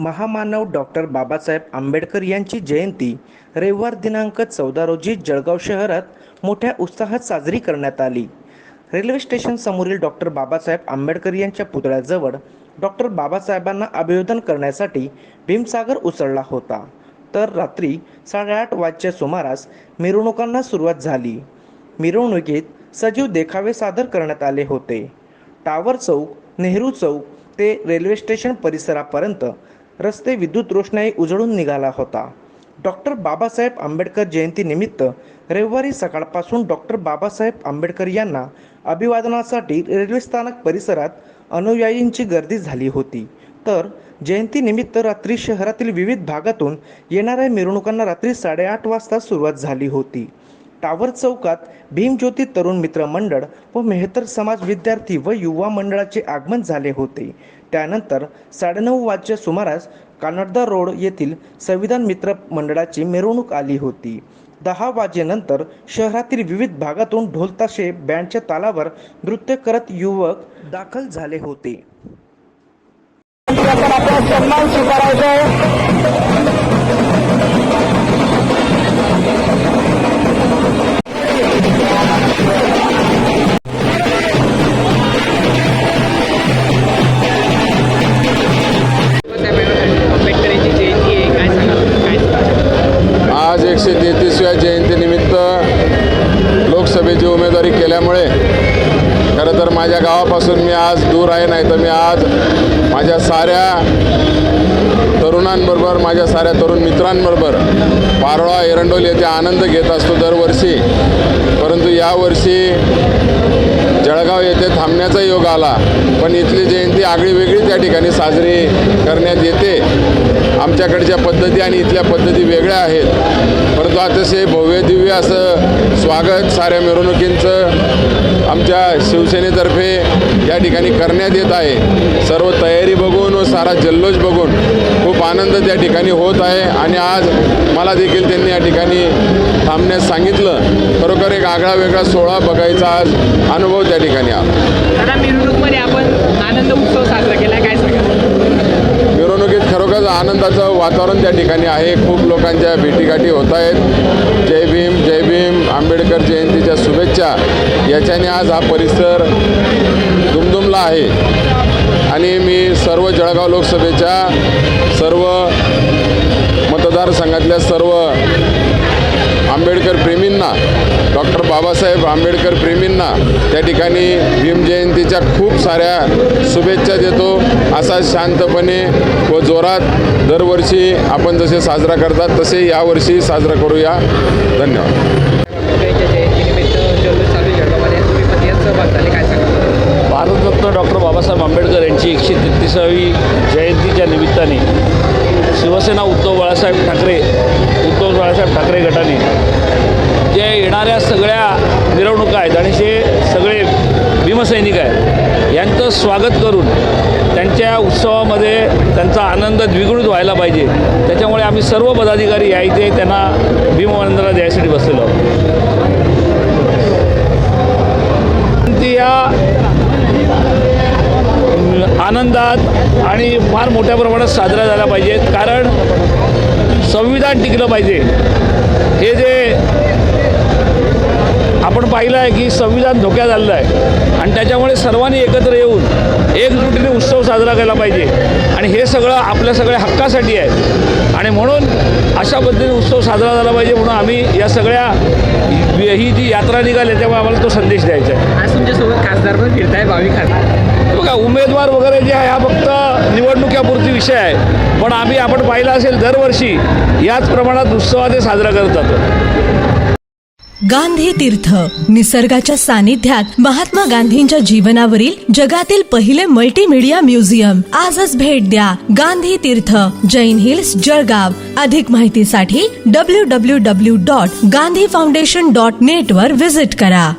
महामानव डॉक्टर बाबासाहेब आंबेडकर यांची जयंती रविवार दिनांक चौदा रोजी जळगाव शहरात मोठ्या उत्साहात साजरी करण्यात आली. रेल्वे स्टेशन समोरील डॉक्टर बाबासाहेब आंबेडकर यांच्या पुतळ्याजवळ डॉक्टर बाबासाहेबांना अभिवादन करण्यासाठी भीमसागर उसळला होता. तर रात्री साडेआठ वाजच्या सुमारास मिरवणुकांना सुरुवात झाली. मिरवणुकीत सजीव देखावे सादर करण्यात आले होते. टावर चौक नेहरू चौक ते रेल्वे स्टेशन परिसरापर्यंत रस्ते विद्युत रोषणाई उजळून निघाला होता. डॉक्टर बाबासाहेब आंबेडकर जयंतीनिमित्त रविवारी सकाळपासून डॉक्टर बाबासाहेब आंबेडकर यांना अभिवादनासाठी रेल्वे स्थानक परिसरात अनुयायींची गर्दी झाली होती. तर जयंतीनिमित्त रात्री शहरातील विविध भागातून येणाऱ्या मिरवणुकांना रात्री साडेआठ वाजता सुरुवात झाली होती. टावर चौकात भीमज्योती तरुण मित्र मंडळ व मेहतर समाज विद्यार्थी व युवा मंडळाचे आगमन झाले होते. त्यानंतर साडेनऊ वाजच्या सुमारास कानडदा रोड येथील संविधान मित्र मंडळाची मिरवणूक आली होती. दहा वाजेनंतर शहरातील विविध भागातून ढोलताशे बँडच्या तालावर नृत्य करत युवक दाखल झाले होते. लोकसभेची उमेदवारी केल्यामुळे खरं तर माझ्या गावापासून मी आज दूर आहे नाही तर मी आज माझ्या साऱ्या तरुणांबरोबर माझ्या साऱ्या तरुण मित्रांबरोबर पारोळा एरंडोल येथे आनंद घेत असतो दरवर्षी. परंतु यावर्षी जळगाव येथे थांबण्याचा योग आला पण इथली जयंती आगळी वेगळी त्या ठिकाणी साजरी करण्यात येते. आमच्याकडच्या पद्धती आणि इथल्या पद्धती वेगळ्या आहेत. परंतु अतिशय भव्य दिव्य असं स्वागत साऱ्या मिरवणुकींचं आमच्या शिवसेनेतर्फे या ठिकाणी करण्यात येत आहे. सर्व तयारी बघून व सारा जल्लोष बघून खूप आनंद त्या ठिकाणी होत आहे आणि आज मला देखील त्यांनी या ठिकाणी थांबण्यास सांगितलं. खरोखर एक आगळा वेगळा सोहळा बघायचा आज अनुभव त्या ठिकाणी आला. मिरवणूकमध्ये आपण आनंद उत्सव साजरा केला काय मिरवणुकीत खरोखर आनंदाचं वातावरण त्या ठिकाणी आहे. खूप लोकांच्या भेटीगाठी होत आहेत. जय भीम जय भीम आंबेडकर जयंतीच्या शुभेच्छा. याच्याने आज हा परिसर दुमदुमला आहे. आणि मी सर्व जळगाव लोकसभेच्या सर्व मतदारसंघातल्या सर्व आंबेडकर प्रेमींना डॉक्टर बाबासाहेब आंबेडकर प्रेमींना त्या ठिकाणी भीमजयंतीच्या खूप साऱ्या शुभेच्छा देतो. असा शांतपणे व जोरात दरवर्षी आपण जसे साजरा करतात तसे यावर्षी साजरा करूया. धन्यवाद. भारतरत्न डॉक्टर बाबासाहेब आंबेडकर यांची एकशे तेहतीसावी जय निमित्ताने शिवसेना उद्धव बाळासाहेब ठाकरे उद्धव बाळासाहेब ठाकरे गटाने. जे येणाऱ्या सगळ्या मिरवणुका आहेत आणि जे सगळे भीमसैनिक आहेत यांचं स्वागत करून त्यांच्या उत्सवामध्ये त्यांचा आनंद द्विगुणित व्हायला पाहिजे. त्याच्यामुळे आम्ही सर्व पदाधिकारी या इथे त्यांना भीमवंदना द्यायसाठी बसलेलो आहोत. मोठ्या प्रमाणात साजरा झाला पाहिजेत कारण संविधान टिकलं पाहिजे. हे जे आपण पाहिलं आहे की संविधान धोक्यात आलेलं आहे आणि त्याच्यामुळे सर्वांनी एकत्र येऊन एकजुटीने उत्सव साजरा केला पाहिजे. आणि हे सगळं आपल्या सगळ्या हक्कासाठी आहे. आणि म्हणून अशा पद्धतीने उत्सव साजरा झाला पाहिजे म्हणून आम्ही या सगळ्या ही जी यात्रा निघाली त्यामुळे आम्हाला तो संदेश द्यायचा आहे. आज तुमच्यासोबत खासदार पण फिरताय भावी खासदार. बघा उमेदवार वगैरे जे आहे हा फक्त विषय आहे. पण आम्ही आपण पाहिलं असेल दरवर्षी याच प्रमाणात उत्सवात साजरा करत जातो गांधी तीर्थ. निसर्गाच्या सानिध्यात महात्मा गांधींच्या जीवनावरील जगातील पहिले मल्टीमीडिया म्युझियम आजच भेट द्या गांधी तीर्थ. जैन हिल्स जळगाव. अधिक माहितीसाठी W W W dot Gandhi foundation dot net वर विजिट करा.